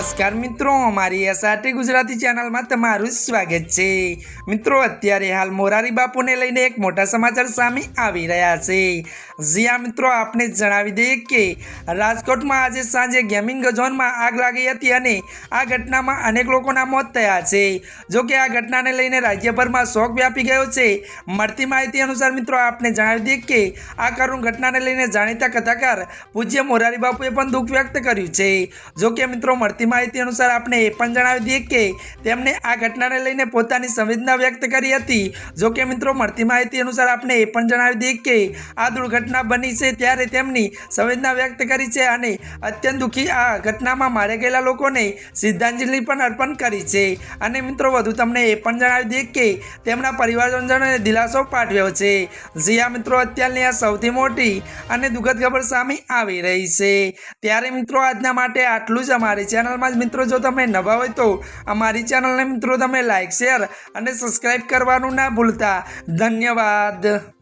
નમસ્કાર મિત્રો, અમારી એસઆરટી ગુજરાતી ચેનલમાં તમારું સ્વાગત છે. મિત્રો, અત્યારે હાલ મોરારી બાપુને લઈને એક મોટા સમાચાર સામે આવી રહ્યા છે. જ્યાં મિત્રો, આપને જણાવી દઈએ કે રાજકોટમાં આજે સાંજે ગેમિંગ ઝોનમાં આગ લાગી હતી અને આ ઘટનામાં અનેક લોકોના મોત થયા છે. જો કે આ ઘટનાને લઈને રાજ્યભરમાં શોક વ્યાપી ગયો છે. મળતી માહિતી અનુસાર, મિત્રો, આપને જણાવી દઈએ કે આ કરુણ ઘટનાને લઈને જાણીતા કથાકાર પૂજ્ય મોરારી બાપુએ પણ દુઃખ વ્યક્ત કર્યું છે. જો કે, મિત્રો, મળતી માહિતી અનુસાર આપણે એ પણ જણાવી દઈએ કે તેમણે આ ઘટનાને લઈને પોતાની સંવેદના વ્યક્ત કરી હતી. જો કે મિત્રો, મળતી માહિતી અનુસાર આપણે એ પણ જણાવી દઈએ કે આ દુર્ઘટના બની છે ત્યારે તેમની સંવેદના વ્યક્ત કરી છે અને અત્યંત દુઃખી આ ઘટનામાં માર્યા ગયેલા લોકોને શ્રદ્ધાંજલિ પણ અર્પણ કરી છે. અને મિત્રો, વધુ તમને એ પણ જણાવી દઈએ કે તેમના પરિવારજનોને દિલાસો પાઠવ્યો છે. જ્યાં મિત્રો, અત્યારની આ સૌથી મોટી અને દુઃખદ ખબર સામે આવી રહી છે. ત્યારે મિત્રો, આજના માટે આટલું જ અમારી ચેનલમાં જ મિત્રો જો તમે નવા હોય તો અમારી ચેનલને મિત્રો તમે લાઇક શેર અને સબસ્ક્રાઈબ કરવાનું ના ભૂલતા. ધન્યવાદ.